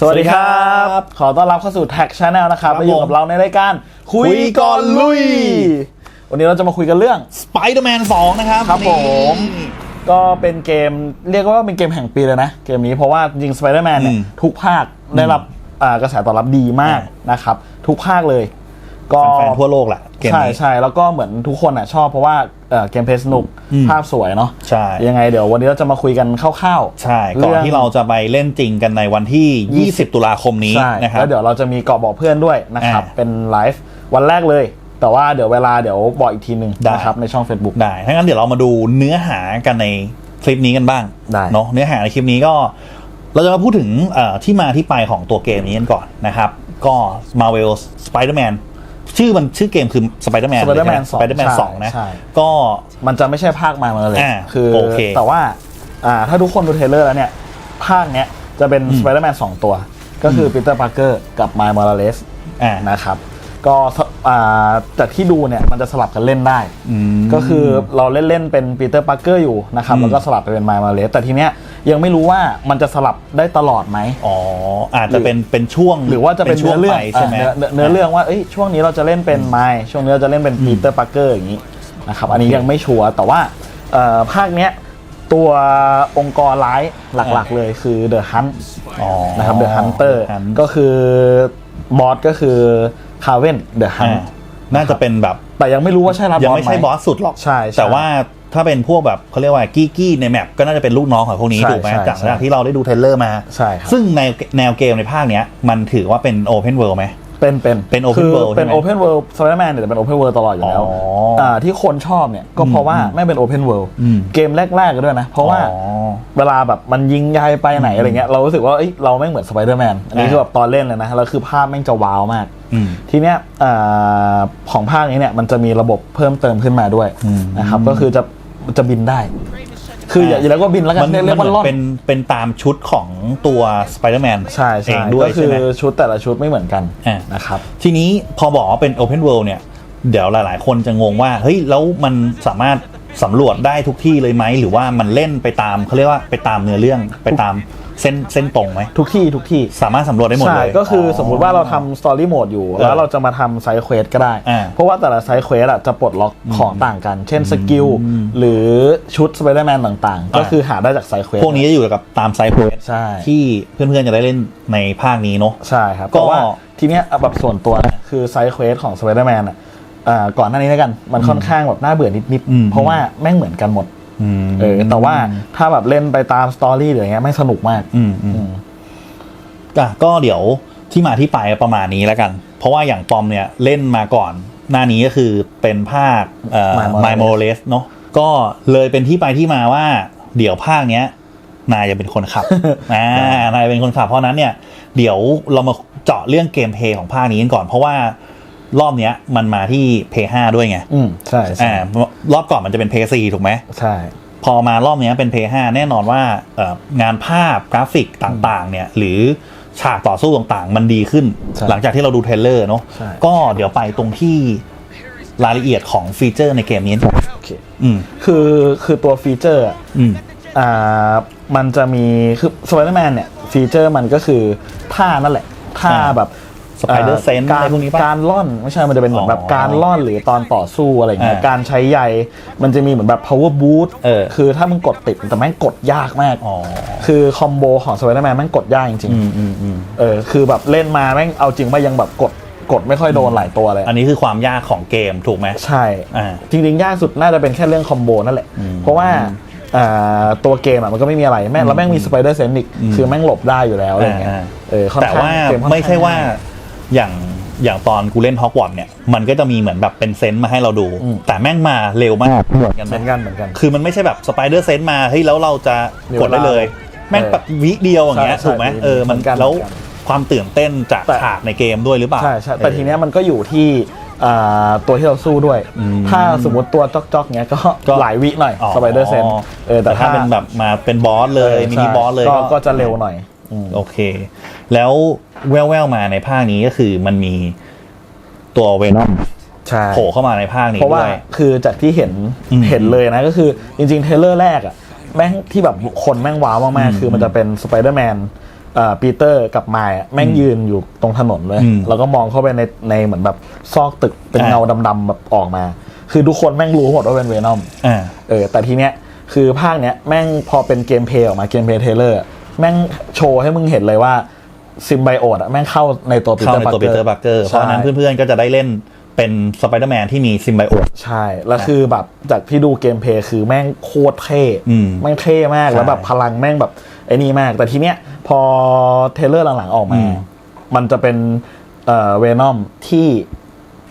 สวัสดีครับ ขอต้อนรับเข้าสู่ Tag Channel นะครับครับมาอยู่กับผมเราในรายการคุยคุยก่ก่ออนนลุลุยยวันนี้เราจะมาคุยกันเรื่อง Spider-Man 2 นะครับครับผม นี่ ก็เป็นเกมเรียกว่าเป็นเกมแห่งปีเลยนะ เกมนี้เพราะว่าจริง Spider-Man เนี่ยอืมทุกภาคได้รับอ่ากระแสตอบรับดีมากนะครับ ทุกภาคเลย ก็แฟนๆทั่วโลกแหละเกมใช่นี้ ใช่แล้วก็เหมือนทุกคนอะชอบเพราะว่า เอ่อเกมเพลย์สนุกอืมภาพสวยเนาะใช่ยังไงเดี๋ยววันนี้เราจะมาคุยกันคร่าวๆ ใช่ ก่อนองที่เราจะไปเล่นจริงกันในวันที่ 20 ตุลาคมนี้ใช่นะครับแล้วเดี๋ยวเราจะมีเกาะบอกเพื่อนด้วยนะครับอ่าเป็นไลฟ์วันแรกเลย แต่ว่าเดี๋ยวเวลาเดี๋ยวบอกอีกทีหนึ่งได้นะครับในช่อง Facebook ได้ถ้างั้นเดี๋ยวเรามาดูเนื้อหากันในคลิปนี้กันบ้างได้เนาะเนื้อหาในคลิปนี้ก็ เราจะมาพูดถึงเอ่อที่มาที่ไปของตัวเกมนี้กันก่อนนะครับก็ Marvel Spider-Man ชื่อมันชื่อเกมคือ Spider-Man เลยใช่ไหม Spider-Man 2 Spider-Man ใช่2นะ ใช่ ก็มันจะไม่ใช่ภาคมามาเลยอ่าคือโอเคแต่ว่าอ่าถ้าทุกคนดูเทรลเลอร์แล้วเนี่ย ภาคเนี้ยจะเป็นอืม Spider-Man 2ตัว ก็คือปีเตอร์พาร์เกอร์กับไมล์มอร์เลสอ่า นะครับ ก็สอ่าจากที่ดูเนี่ย มันจะสลับกันเล่นได้อืมก็คือเราเล่น ๆ เป็นปีเตอร์พาร์เกอร์อยู่นะครับ อืมแล้วก็สลับไปเป็นไมล์มอร์เลสแต่ทีเนี้ย ยังไม่รู้ว่ามันจะสลับได้ตลอดไหม อ๋ออาจจะเป็นเป็นช่วงหรือว่าจะเป็นช่วเนื้อเรื่องไปใช่ไหมอ่าเนื้อเนื้อเรื่องว่าเอ้ยช่วงนี้เราจะเล่นเป็นไมล์ช่วงนี้เราจะเล่นเป็นปีเตอร์ปาร์เกอร์อย่างนี้นะครับอันนี้ยังไม่ชัวร์แต่ว่าเอ่อภาคเนี้ยตัวองค์กรร้ายหลักๆเลยคือ The Hunt อ๋อนะครับ The Hunter Hunt ก็คือบอสก็คือคาเวน The อ่า Hunt น่าจะเป็นแบบ แต่ยังไม่รู้ว่าใช่รับบยังอสไม่ไหมใช่บอสสุดหรอกใช่ใช่แต่ว่า ถ้าเป็นพวกแบบเขาเรียกว่ากี้กี้ในแมปก็น่าจะเป็นลูกน้องของพวกนี้ใช่ถูกไหมใช่จากใช่ จากที่เราได้ดูเทรลเลอร์มา ใช่ครับซึ่งในแนวเกมในภาคเนี้ยมันถือว่าเป็นโอเพนเวิลด์ไหม เป็นเป็นเป็น Open คือ World เป็นใช่ไหม Open World Spider-Man เนี่ยจะเป็น Open World ตลอดอยู่แล้วอ๋ออ่าที่คนชอบเนี่ยก็เพราะว่าไม่เป็น Open World อืม เกมแรกๆก็ด้วยนะ เพราะว่า อ๋อ เวลาแบบมันยิงยายไปไหนอะไรเงี้ยเรารู้สึกว่าเอ้ยเราไม่งเหมือนสไปเดอร์แมนอันนี้อ่า คือแบบตอนเล่นเลยนะแล้วคือภาพแม่งจะว้าวมากอืม ทีเนี้ยอ่าของภาคนี้เนี่ยมันจะมีระบบเพิ่มเติมขึ้นมาด้วยอืมนะครับ ก็คือจะจะบินได้ คืออย่าอย่าเรียกว่าบินแล้วกันมันเรียกมันว่าเหมืล่ออนนเป็นเป็นตามชุดของตัวสไปเดอร์แมนใช่เอใช่งด้วยก็คืใช่อไหมชุดแต่ละชุดไม่เหมือนกันอ่านะครับ ทีนี้พอบอกว่าเป็น Open World เนี่ย เดี๋ยวหลาย ๆ คนจะงงว่า เฮ้ย แล้วมันสามารถสำรวจได้ทุกที่เลยไหม หรือว่ามันเล่นไปตามเขาเรียกว่าไปตามเนื้อเรื่องไปตาม เส้นเส้นตรงไหมทุกที่ทุกที่สามารถสำรวจได้หมดใช่เลยก็คือสมมุติว่าเราทำสตอรี่โหมดอยู่เออแล้วเราจะมาทำไซด์เควสก็ได้ อ่าเพราะว่าแต่ละไซด์เควสอะจะปลดล็อกของต่างกัน เช่นสกิลหรือชุดสไปเดอร์แมนต่างๆ ก็คือหาได้จากไซด์เควสพวกนี้จะอยู่กับตามไซเควสใช่ที่เพื่อนๆจะได้เล่นในภาคนี้เนาะ ใช่ครับก็ก็ว่าทีเนี้ยแบบส่วนตัวนะคือไซด์เควสของสไปเดอร์แมนอะอ่าก่อนหน้านี้แล้วกันมันค่อนข้างแบบน่าเบื่อนิดอืมๆเพราะว่าแม่งเหมือนกันหมดอืม เออ แต่ว่าถ้าแบบเล่นไปตามสตอรี่หรืออย่างเงี้ยไม่งสนุกมาก อืมอืมอืมอะก็เดี๋ยวที่มาที่ไปประมาณนี้แล้วกัน เพราะว่าอย่างปอมเนี่ยเล่นมาก่อน หน้านี้ก็คือเป็นภาคเอ่อ My My Morales Morales เนาะก็เลยเป็นที่ไปที่มาว่า เดี๋ยวภาคเนี้ย นายจะเป็นคนขับอ่านายเป็นคนขับ เพราะฉะนั้นเนี่ย เดี๋ยวเรามาเจาะเรื่องเกมเพลย์ของภาคนี้กันก่อน เพราะว่า รอบเนี้ยมันมาที่เพย์5ด้วยไงอืมใช่ใช่อ่ารอบก่อนมันจะเป็นเพย์4ถูกไหมใช่ พอมารอบเนี้ยเป็น p 5แน่นอนว่าเอ่องานภาพกราฟิกต่างๆ เนี่ย หรือฉากต่อสู้ต่างๆ มันดีขึ้น ใช่หลังจากที่เราดูเทรลเลอร์เนาะใช่ ก็เดี๋ยวไปตรงที่รายละเอียดของฟีเจอร์ในเกมนี้ โอเคอืมคือคือตัวฟีเจอร์อะอืม อ่ามันจะมีคือสไปเดอร์แมนเนี่ยฟีเจอร์มันก็คือท่านั่นแหละท่าอ่าแบบ Spider อ่า Sense การอะไรพวกนี้ปะการล่อนไม่ใช่มันจะเป็นเหมือนแบบอ๋อการล่อนหรือตอนต่อสู้อะไรเงี้ยอ่าการใช้ใยมันจะมีเหมือนแบบ power boost เออคือถ้ามึงกดติดแต่แม่งกดยากมากอ๋อคือคอมโบของสไปเดอร์แมนแม่งกดยากจริงอืมอืมอืมๆเออคือแบบเล่นมาแม่งเอาจริงว่ายังแบบกดกดไม่ค่อยโดนหลายตัวเลย อันนี้คือความยากของเกมถูกไหมใช่อ่าจริงๆ ยากสุดน่าจะเป็นแค่เรื่องคอมโบนั่นแหละอืมเพราะว่าอ่าตัวเกมอะมันก็ไม่มีอะไรแม่งแล้วแม่งมีสไปเดอร์เซนนิกอืมคือแม่งหลบได้อยู่แล้วอะไรเงี้ยอ่าเออค่อนแต่ข้งว่าเกค่อนข้งไม่ใช่ว่าง่ย อย่างอย่างตอนกูเล่นฮอกวอตส์เนี่ยมันก็จะมีเหมือนแบบเป็นเซนต์มาให้เราดู อืม แต่แม่งมาเร็วมาก เหมือนกันเหมือนไหมกันเหมือนกัน คือมันไม่ใช่แบบสไปเดอร์เซนต์มาเฮ้ยแล้วเราจะกดได้เลยเวลาแม่งแบบวิเดียวอย่างเงี้ยใช่ถูกไหมใช่เออมันเหมือนกันแล้วเหมือนกันความตื่นเต้นจากแต่ ฉากในเกมด้วยหรือเปล่า ใช่ใช่แต่เออทีเนี้ยมันก็อยู่ที่อ่าตัวที่เราสู้ด้วย อืมถ้าสมมติตัวจ๊อกๆเงี้ยก็ก็หลายวิหน่อยสไปเดอร์เซนเออแต่แต่ถ้าเป็นแบบมาเป็นบอสเลยมินิบอสเลยก็ก็จะเร็วหน่อยอืม โอเค แล้วแววๆมาในภาคนี้ก็คือมันมีตัวเวนอมใช่โผล่เข้ามาในภาคนี้เพราะว่าด้วยคือจากที่เห็นอืมเห็นเลยนะก็คือจริงๆเทรลเลอร์แรกอะแม่งที่แบบคนแม่งว้าวมากอืมๆคือมันจะเป็นสไปเดอร์แมนเอ่อปีเตอร์กับไมล์อะแม่งยืนอยู่ตรงถนนเลยอืมแล้วก็มองเข้าไปในในเหมือนแบบซอกตึกเป็นอ่าเงาดำๆแบบออกมา คือทุกคนแม่งรู้หมดว่าเป็นเวนอมอ่าเออแต่ทีเนี้ยคือภาคเนี้ยแม่งพอเป็นเกมเพลย์ออกมาเกมเพลย์เทเลอร์ แม่งโชว์ให้มึงเห็นเลยว่าซิมไบโอตอะแม่งเข้าในตัวปีเข้าเตอร์ในตัวปีเตอร์บักเกอร์เพราะฉะนั้นเพื่อนๆก็จะได้เล่นเป็นสไปเดอร์แมนที่มีซิมไบโอต ใช่ แล้วคือแบบจากที่ดูเกมเพลย์คือแม่งโคตรเท่อืมแม่งเท่มาก ใช่แล้วแบบพลังแม่งแบบไอ้นี่มาก แต่ทีเนี้ยพอเทเลอร์หลังๆออกมา อืมมันจะเป็นเอ่อเวนอมที่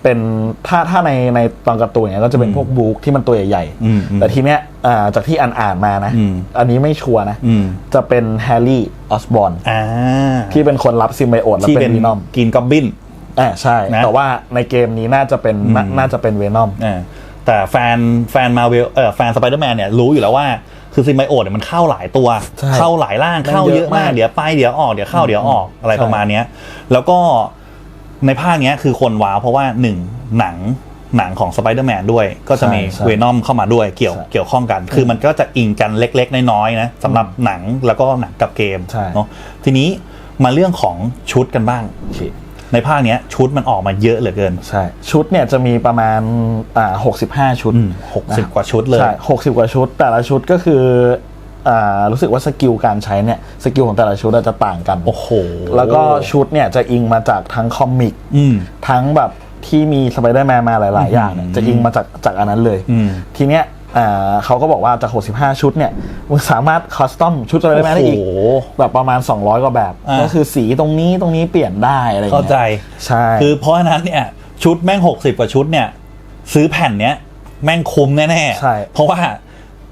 เป็นถ้าถ้าในในตอนการ์ตูนเนี่ยก็จะเป็นพวกบูคที่มันตัวใหญ่อืมอืมแต่ทีเนี้ยอ่าจากที่อ่านอ่านๆมานะ อืม อันนี้ไม่ชัวร์นะ อืมจะเป็นแฮร์รี่ออสบอร์นอ่าที่เป็นคนรับซิมไบโอตแล้วที่เป็เป็นนวีนอมกินกอบบิน อ่าใช่ นะ แต่ว่าในเกมนี้น่าจะเป็นน่าอืมน่าจะเป็นเวนอม อ่าแต่แฟนแฟนมาเวลเออแฟนสไปเดอร์แมนเนี่ยรู้อยู่แล้วว่า คือซิมไบโอตเนี่ยมันเข้าหลายตัว ใช่เข้าหลายร่างมันเข้าเยอะเยอะมามากกเดี๋ยวไปเดี๋ยวออกเดี๋ยวเข้าเดี๋ยวออกอะไรใช่ประมาณเนี้ย แล้วก็ ในภาคเนี้ยคือคนว้าวเพราะว่าหนึ่งหนังหนังของสไปเดอร์แมนด้วยก็จะมีใช่เวนอมเข้ามาด้วยเกี่ยวใช่เกี่ยวข้องกัน คือมันก็จะอิงกันเล็กๆ น้อยๆนะสำหรับหนังแล้วก็หนังกับเกมใช่ เนาะทีนี้มาเรื่องของชุดกันบ้างในภาคเนี้ยชุดมันออกมาเยอะเหลือเกิน ใช่ ชุดเนี่ยจะมีประมาณอ่าหกสิบห้าชุดหกสิบกว่าชุดเลย ใช่หกสิบกว่าชุด แต่ละชุดก็คืออ่า รู้สึกว่าสกิลการใช้เนี่ยสกิลของแต่ละชุดอาจจะต่างกันโอ้โหแล้วก็ชุดเนี่ยจะอิงมาจากทั้งคอมิกอืมทั้งแบบที่มีสไปเดอร์แมนมาหลาย ๆ อย่างเนี่ยอืมจะอิงมาจากจากอันนั้นเลยอืมทีเนี้ยอ่าเขาก็บอกว่าจาก 65 ชุดเนี่ยมึงสามารถคอสตอมชุดสไปเดอร์แมนได้อีกโอ้โหแบบประมาณ 200 กว่าแบบอ่าก็คือสีตรงนี้ตรงนี้เปลี่ยนได้อะไรอย่างเข้าเงี้ยใจใช่คือเพราะฉะนั้นเนี่ยชุดแม่งหกสิบกว่าชุดเนี่ยซื้อแผ่นเนี้ยแม่งคุ้มแน่ๆใช่เพราะว่า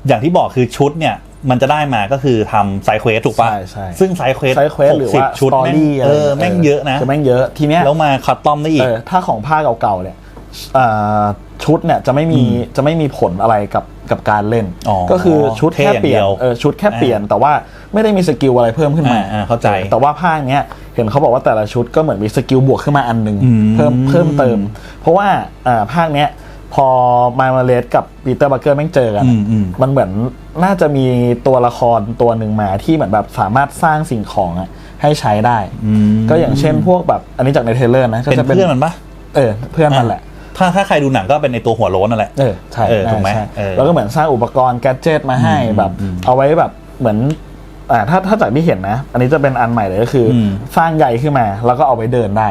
อย่างที่บอกคือชุดเนี่ย มันจะได้มาก็คือทำไซเควสถูกป่ะ ใช่ใช่ซึ่งไซเควสไซส์เควสหรือว่าชุดสตอแม่งรี่อะไรเออแม่งเยอะนะ คือแม่งเยอะทีเนี้ยแล้วมาคัสตอมได้อีก เออถ้าของผ้าเก่าๆเนี่ยอ่าชุดเนี่ยจะไม่มีจะไม่มีผลอะไรกับกับการเล่น อ๋อก็คือชุดเท่แค่อย่างเปลี่ยนเดียวเออชุดแค่เปลี่ยน แต่ว่าไม่ได้มีสกิลอะไรเพิ่มขึ้นมาอ่าอ่าเข้าใจแต่ว่าภาคเนี้ยเห็นเขาบอกว่าแต่ละชุดก็เหมือนมีสกิลบวกขึ้นมาอันหนึ่งอืมเพิ่มเพิ่มเติม เพราะว่าอ่าภาคเนี้ย พอมามาเลสกับปีเตอร์บัคเกอร์แม่งเจอกันอืมอืมมันเหมือนน่าจะมีตัวละครตัวหนึ่งมาที่เหมือนแบบสามารถสร้างสิ่งของอะให้ใช้ได้มก็อย่างเช่นพวกแบบอันนี้จากในเทรลเลอร์นะก็เป็นจะเพื่อนมันปะเออเพื่อนมันแหละ ถ้าถ้าใครดูหนังก็เป็นในตัวหัวโล้นนั่นแหละเออใช่เออถูกไหมใช่เออแล้วก็เหมือนสร้างอุปกรณ์แกดเจิตมาให้อืมแบบอืมเอาไว้แบบเหมือนอ่าถ้าถ้าจากที่เห็นนะ อันนี้จะเป็นอันใหม่เลยก็คืออมสร้างใหญ่ขึ้นมา แล้วก็เอาไว้เดินได้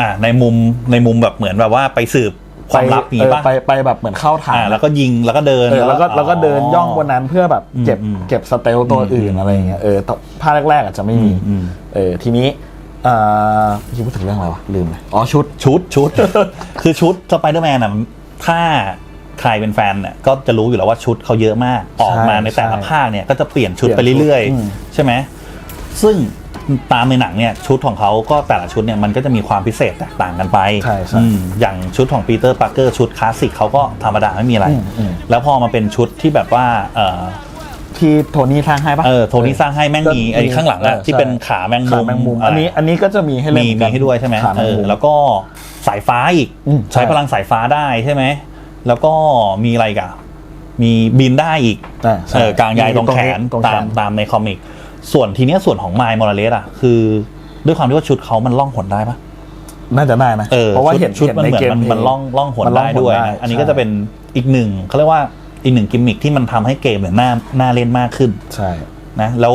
อ่าในมุมในมุมแบบเหมือนแบบว่าไปสืบ ความลับไปนี้เออป่ะไปไปแบบเหมือนเข้าฐานอ่าแล้วก็ยิงแล้วก็เดินเออแล้วก็แล้วก็เดินย่องบนนั้นเพื่อแบบเก็บอืมเก็บสเตลตัวอื่นอะไรอย่างเงี้ยเออแต่ภาคแรกๆอาจจะไม่มีอืมเออทีนี้อ่าที่พูดถึงเรื่องอะไรวะลืมเลยอ๋อชุดชุดชุด คือชุดสไปเดอร์แมนอะถ้าใครเป็นแฟนเนี่ยก็จะรู้อยู่แล้วว่าชุดเขาเยอะมาก ออกมาในแต่ละใช่ภาคเนี่ยก็จะเปลี่ยนชุดเปไปลี่ยนชุดเรื่อยอืมๆใช่ไหมซึ่ง ตามในหนังเนี่ยชุดของเขาก็แต่ละชุดเนี่ยมันก็จะมีความพิเศษแตกต่างกันไปใช่ใช่อืมอย่างชุดของปีเตอร์ปาร์เกอร์ชุดคลาสสิกเขาก็ธรรมดาไม่มีอะไร อืมอืม แล้วพอมาเป็นชุดที่แบบว่าเออที่โทนี่สร้างให้ปะเออโทนี่สร้างให้แม่งมีไอ้ข้างหลังอะออที่ใช่เป็นขาแมงมุมขาแมงมุมอ่าอันนี้อันนี้ก็จะมีให้เล่นมีเหมีอนกันให้ด้วยใช่ไหมขาแมเองอมุมแล้วก็สายฟ้าอีกอืมใช้ใช่ พลังสายฟ้าได้ใช่ไหมแล้วก็มีอะไรอีกันมีบินได้อีก อ่าใช่เออกลางใยตรงแขนตรงแขตามน ตามในคอมิก ส่วนทีเนี้ยส่วนของไมล์มอร์เลสอะคือด้วยความที่ว่าชุดเขามันล่องหนได้ปะน่าจะได้นะเออเพราะว่าชุดเห็นชุดเห็นมันในเหมือนเกมมันเพลย์มันล่องล่องหนมันล่องได้หนด้วยได้นะอันนี้ใช่ก็จะเป็นอีกหนึ่งเขาเรียกว่าอีกหนึ่งกิมมิคที่มันทำให้เกมเนี่ยน่าน่าเล่นมากขึ้น ใช่นะแล้ว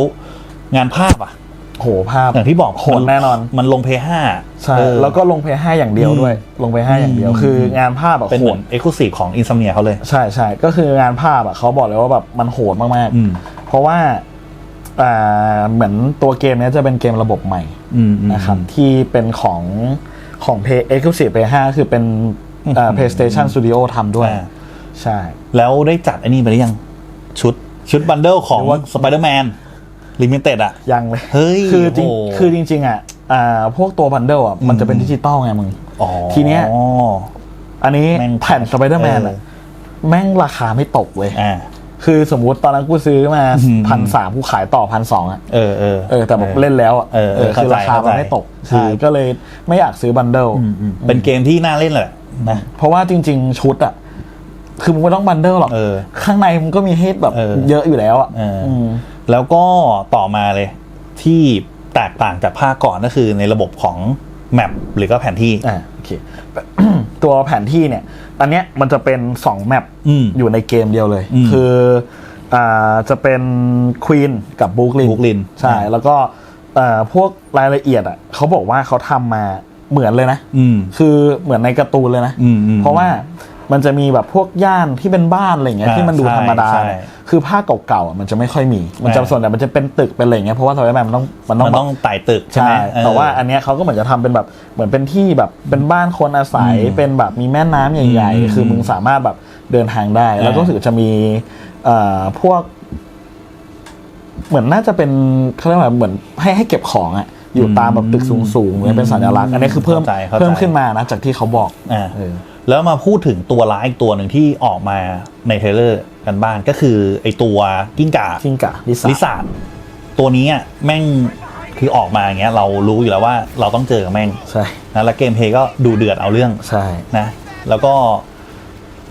งานภาพอะโหภาพอย่างที่บอกโหดแน่นอนมันลงเพย์ห้าใช่แล้วก็ลงเพย์ห้าอย่างเดียวด้วย ลงเพย์ห้าอย่างเดียวอืมคืองานภาพอะเป็นโหเหมือดนเอ็กซ์คลูซีฟของอินซัมเนียเขาเลย ใช่ใช่ก็คืองานภาพอะเขาบอกเลยว่าแบบมันโหดมากอืมๆเพราะว่าอ่า เหมือนตัวเกมเนี้ยจะเป็นเกมระบบใหม่อืมอืมนะครับที่เป็นของของ Play Exclusive Play 5คือเป็นอ่าอืม PlayStation Studio ทำด้วยอ่าใช่ แล้วได้จัดไอ้นี่ไปหรือยัง ชุดชุดบันเดิลของหรือว่าสไปเดอร์แมนลิมิเต็ดอะยังเลย เฮ้ย คือจริงโอ้โหคือจริง ๆอะอ่าพวกตัวบันเดิลอะมันจะเป็นดิจิตอลไงมึงอ๋อทีเนี้ยอันนี้แม่งแผ่นสไปเดอร์แมนเออะอแม่งราคาไม่ตกเว้ยอ่า คือสมมุติตอนนั้นกูซื้อมาอืมพันสามกูขายต่อพันสองอะเออเออเออแต่แบบเล่นแล้วอะเออเออคือราคาเข้าใจมันไม่ตกเข้าใจใช่ก็เลยไม่อยากซื้อบันเดิลอืมอืมเป็นเกมที่น่าเล่นแหละนะเพราะว่าจริง ๆ ชุดอะคือมึงไม่ต้องบันเดิลหรอกเออข้างในมึงก็มีให้แบบเออเยอะอยู่แล้วอะเอออมแล้วก็ต่อมาเลยที่แตกต่างจากภาคก่อนก็คือในระบบของแมปหรือก็แผนที่อ่าโอ เค ตัวแผนที่เนี่ย อันเนี้ยมันจะเป็น2แมปอืมอยู่ในเกมเดียวเลยอืมคืออ่าจะเป็นควีนกับบูคลิน Brooklyn ใช่อ่าแล้วก็เอ่อพวกรายละเอียดอะเขาบอกว่าเขาทำมาเหมือนเลยนะอืมคือเหมือนในการ์ตูนเลยนะอืมอืมเพราะว่า มันจะมีแบบพวกย่านที่เป็นบ้านอะไรอย่างเงี้ยอ่าที่มันดูใช่ธรรมดา ใช่เนี่ยคือภาคเก่าๆอะมันจะไม่ค่อยมี มันจะอ่า ส่วนใหญ่มันจะเป็นตึกเป็นอะไรอย่างเงี้ยเพราะว่าสมัยใหม่มันต้องมันต้องมันแบบต้องไต่ตึกใช่ไหมใช่เออ แต่ว่าอันเนี้ยเขาก็เหมือนจะทำเป็นแบบเหมือนเป็นที่แบบเป็นบ้านคนอาศัยอืมเป็นแบบมีแม่น้ำใหญ่ อืมๆ คือมึงสามารถแบบเดินทางได้อ่าแล้วก็รู้สึกจะมีเอ่อพวก เหมือนน่าจะเป็นเขาเรียกว่าเหมือนให้ให้เก็บของอะอยู่ตามแบบตึกสูงๆเหมือนเป็นสัญลักษณ์อันนี้คือเพิ่มเข้าใจเข้าใจ เพิ่มขึ้นมานะจากที่เขาบอกอ่า เออ แล้วมาพูดถึงตัวร้ายอีกตัวหนึ่งที่ออกมาในเทรลเลอร์กันบ้างก็คือไอตัวกิ้งก่าทิงกะลิซ่าลิซาร์ดตัวนี้อะแม่งคือออกมาอย่างเงี้ยเรารู้อยู่แล้วว่าเราต้องเจอกับแม่งใช่นะแล้วเกมเพลย์ก็ดูเดือดเอาเรื่องใช่ นะแล้วก็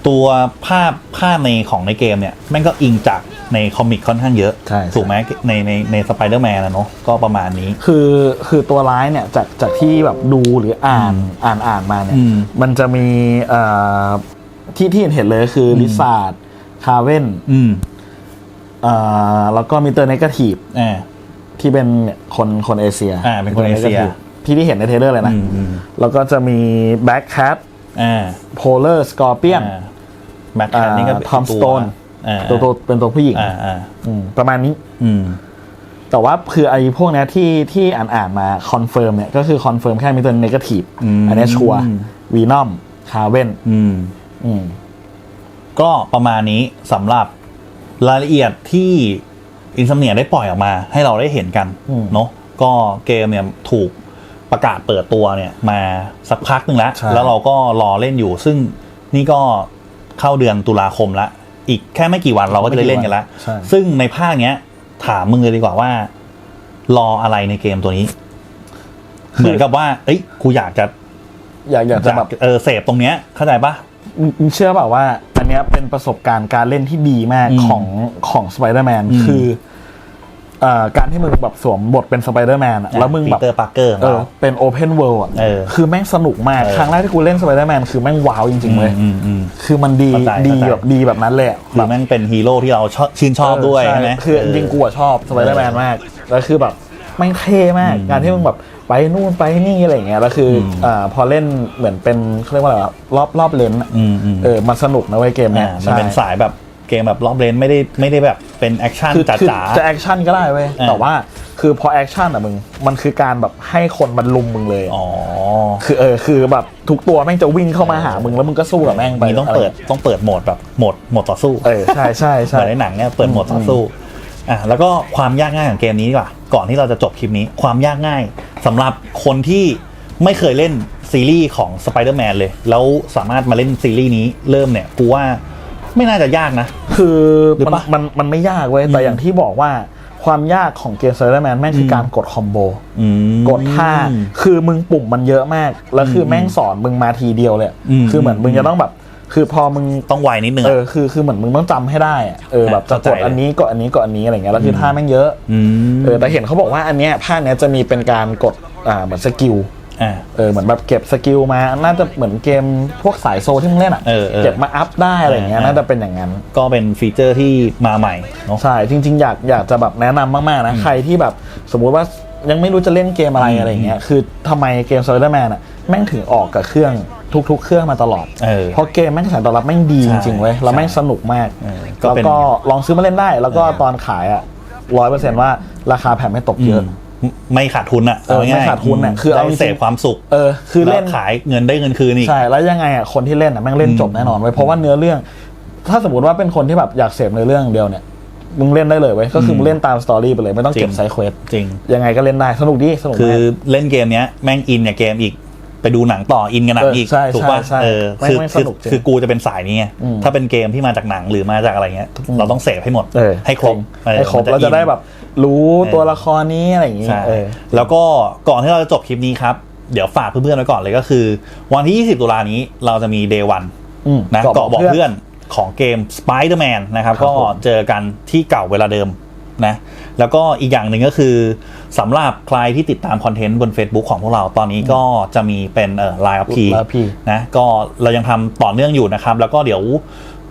ตัวภาพภาพในของในเกมเนี่ยแม่งก็อิงจากในคอมิกค่อนข้างเยอะใช่ ถูกไหมในในในสไปเดอร์แมนนะเนาะก็ประมาณนี้ คือคือตัวร้ายเนี่ยจากจากที่แบบดูหรืออ่านอ่านอ่านมาเนี่ยอืมมันจะมีเอ่อที่ที่เห็นเลยคือลิซาร์ดคาเวนอืมเอ่อแล้วก็มิเตอร์เนกาทีฟอ่า ที่เป็นเนี่ยคนคนเอเชียอ่าเป็นคนเอเชีย Negative ที่ที่เห็นในเทรลเลอร์เลยนะ อืมอืมแล้วก็จะมีแบ็กแคทอ่าโพลาร์สกอร์เปียน แบ็คแคทนี่ก็เป็นทอมสโตนอ่าตัวตัวเป็นตัวผู้หญิงอ่าอ่าอืมประมาณนี้อืมแต่ว่าคือไอ้พวกเนี้ยที่ที่อ่านอ่านมาคอนเฟิร์มเนี่ยก็คือคอนเฟิร์มแค่มิเตอร์เนกาทีฟอืมอันเนี้ยชัววีนอมคาเวนอืมอืมก็ประมาณนี้สำหรับรายละเอียดที่อินสเนียได้ปล่อยออกมา ให้เราได้เห็นกันอืมเนาะก็เกมเนี่ยถูกประกาศเปิดตัวเนี่ยมาสักพักหนึ่งแล้วใช่แล้วเราก็รอเล่นอยู่ ซึ่งนี่ก็ เข้าเดือนตุลาคมละ อีกแค่ไม่กี่วันเราก็จะได้เล่นกันแล้วใช่ ซึ่งในภาคเนี้ย ถามมึงเลยดีกว่าว่า รออะไรในเกมตัวนี้ เหมือนกับว่า เอ้ยกูอยากจะอยากอยากอจะยากแบบเออเสพตรงเนี้ย เข้าใจปะ มึงมึงเชื่อเปล่าว่า อันเนี้ยเป็นประสบการณ์การเล่นที่ดีมากอืมของของสไปเดอร์แมนอืม คือเอ่อ การที่มึงแบบสวมบทเป็นสไปเดอร์แมนอะแล้วมึงปีแบบเตอร์ปาร์เกอร์เออเป็นโอเพนเวิลด์อะเออคือแม่งสนุกมากเออครั้งแรกที่กูเล่นสไปเดอร์แมนคือแม่งว้าวจริงๆเลยอืมอืมคือมันดีเข้าใจดีเข้าใจแบบดีแบบนั้นเลยอะคือแม่งเป็นฮีโร่ที่เราชอบชื่นชอบด้วยเใช่ไหมคือจริงๆกูอะชอบสไปเดอร์แมนมากแล้วคือแบบแม่งเท่มากอืมการที่มึงแบบไปนู่นไปนี่อะไรอย่างเงี้ยแล้วคืออมอ่าพอเล่นเหมือนเป็นเขาเรียกว่าอะไรวะรอบรอบเลนอะอืมอืมเออมันสนุกนะเว้ยเกมเนี้อ่ายมันเป็นใช่สายแบบ เกมแบบรอบเลนไม่ได้ไม่ได้แบบเป็นแอคชั่นคือจ๋าคือจ๋า จะแอคชั่นก็ได้เว้ยอ่า แต่ว่าคือพอแอคชั่นอะมึง มันคือการแบบให้คนมันลุมมึงเลยอะอ๋อคือเออคือแบบทุกตัวแม่งจะวิ่งเข้ามาหามึงแล้วมึงก็สู้กับแม่งไปนี่ต้องเปิดต้องเปิดโหมดแบบโหมดโหมดต่อสู้ เออใช่ใช่เหใช่ มือนในหนังเนี่ยเปิดโหมดต่อสู้อะแล้วก็ความยากง่ายของเกมนี้ดีกว่า ก่อนที่เราจะจบคลิปนี้ ความยากง่ายสำหรับคนที่ไม่เคยเล่นซีรีส์ของ Spider-Man เลย แล้วสามารถมาเล่นซีรีส์นี้เริ่มเนี่ยกูว่า ไม่น่าจะยากนะ คือหรือมันปะมันมันไม่ยากเว้ยแต่อืมอย่างที่บอกว่าความยากของเกม Spider-Man แม่งคือการกดคอมโบอืมกดท่า คือมึงปุ่มมันเยอะมาก แล้วคือแม่งสอนมึงมาทีเดียวเลยอืมคือเหมือนมึงจะต้องแบบ คือพอมึงต้องไวนิดนึงเออะอคือคือเหมือนมึงต้องจำให้ได้อะเออแบบจะเข้ากใจดอันนี้กดอันนี้กดอันนี้อะไรเงี้ยแล้วคือท่าแม่งเยอะมเออแต่เห็นเขาบอกว่าอันเนี้ยภาคเนี้ยจะมีเป็นการกดอ่าเหมือนสกิล อ่า เออเหมือนแบบเก็บสกิลมา น่าจะเหมือนเกมพวกสายโซที่มึงเล่นอะเออเออเก็บมาอัพได้อะไรเงี้ยอ่า น่าจะเป็นอย่างนั้น ก็เป็นฟีเจอร์ที่มาใหม่เนาะ ใช่จริง ๆ อยากอยากจะแบบแนะนำมาก ๆ นะ ใครที่แบบสมมุติว่ายังไม่รู้จะเล่นเกมอะไรอืม อะไรเงี้ยคือทำไมเกม Spider-Man อะแม่งถึงออกกับเครื่องทุก ๆ เครื่องมาตลอด เออ เพราะเกมแม่งกระแสตอบรับแม่งดีใช่จริงๆเว้ยแล้วแม่งใช่สนุกมาก เออก็แล้วเป็นก็ลองซื้อมาเล่นได้ แล้วก็เออตอนขายอะร้อยเปอร์เซ็นต์ว่าราคาแผ่นไม่ตกเยอะม ไม่ขาดทุนอะเออไม่ขาดทุนอะคือเอาได้จริงๆเสพความสุขเออคือเล่นแล้วขายเงินได้เงินคืนอีกใช่แล้วยังไงอะคนที่เล่นอะแม่งเล่นจบแน่นอนเว้ยเพราะว่าเนื้อเรื่อง ถ้าสมมติว่าเป็นคนที่แบบอยากเสพเนื้อเรื่องเดียวเนี่ยมึงเล่นได้เลยเว้ยก็คือมึงเล่นตามสตอรี่ไปเลยไม่ต้องเก็บจริงไซด์เควสจริงยังไงก็เล่นได้สนุกดีสนุกคือมากเล่นเกมเนี้ยแม่งอินเนี่ยเกมอีก ไปดูหนังต่ออินกับหนังเอออีกใช่ถูกป่ะใช่ใช่เออแม่งคือแม่งคือสนุกจริงคือกูจะเป็นสายนี้ไงอืมถ้าเป็นเกมที่มาจากหนังหรือมาจากอะไรเงี้ย เราต้องเสพให้หมดเออ ให้ครบจงออให้ครบมันเราจะอินได้แบบรู้เออตัวละครนี้อะไรอย่างงี้ใช่เออ แล้วก็ก่อนที่เราจะจบคลิปนี้ครับ เดี๋ยวฝากเพื่อนๆไว้ก่อนเลยก็คือ วันที่ 20 ตุลานี้เราจะมี Day 1อืมนะเกาะบอกเพื่อนของเกม Spider-Man นะครับครับก็ผม เจอกันที่เก่าเวลาเดิม นะแล้วก็อีกอย่างหนึ่งก็คือสำหรับใครที่ติดตามคอนเทนต์บน Facebook ของพวกเราตอนนี้ก็จะมีเป็นเอ่อ Line of P Line of P นะก็เรายังทำต่อเนื่องอยู่นะครับ แล้วก็เดี๋ยว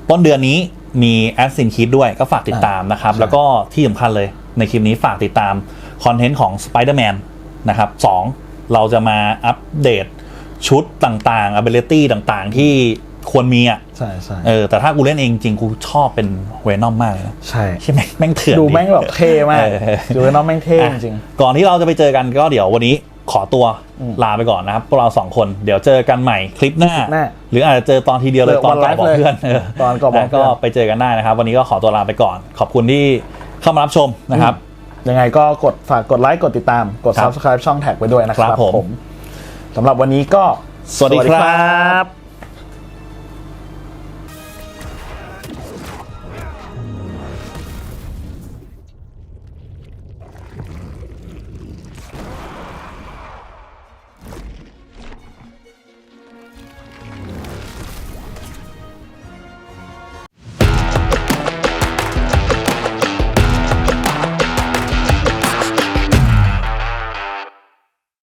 ต้นเดือนนี้มีแอดซินคิดด้วยก็ฝากติดตามนะครับใช่แล้วก็ที่สำคัญเลยในคลิปนี้ฝากติดตามคอนเทนต์ของ Spider-Man นะครับสองเราจะมาอัปเดตชุดต่างๆ ability ต่างๆ ที่ ควรมีอะใช่ใช่เออแต่ถ้ากูเล่นเองจริงกูชอบเป็นเวนอมมากเลยนะใช่ใช่ไหมแม่งเถื่อนดูแม่งแบบเท่มากเออดูน้องแม่งเท่จริงอะก่อนที่เราจะไปเจอกันก็เดี๋ยววันนี้ขอตัวอืมลาไปก่อนนะครับพวกเราสองคนเดี๋ยวเจอกันใหม่คลิปหน้าคลิปหน้าหรืออาจจะเจอตอนทีเดียวเลยเจอตอนวันก่อนบอกไลฟ์เลยเพื่อนเออตอนก่อนบอกแล้วก็เพื่อนไปเจอกันได้นะครับ วันนี้ก็ขอตัวลาไปก่อน ขอบคุณที่เข้ามารับชมนะครับ ยังไงก็กดฝากกดไลค์กดติดตาม กดครับ subscribe ช่องแท็กไว้ด้วยนะครัครับบผมสำหรับวันนี้ก็สวัสดีครับ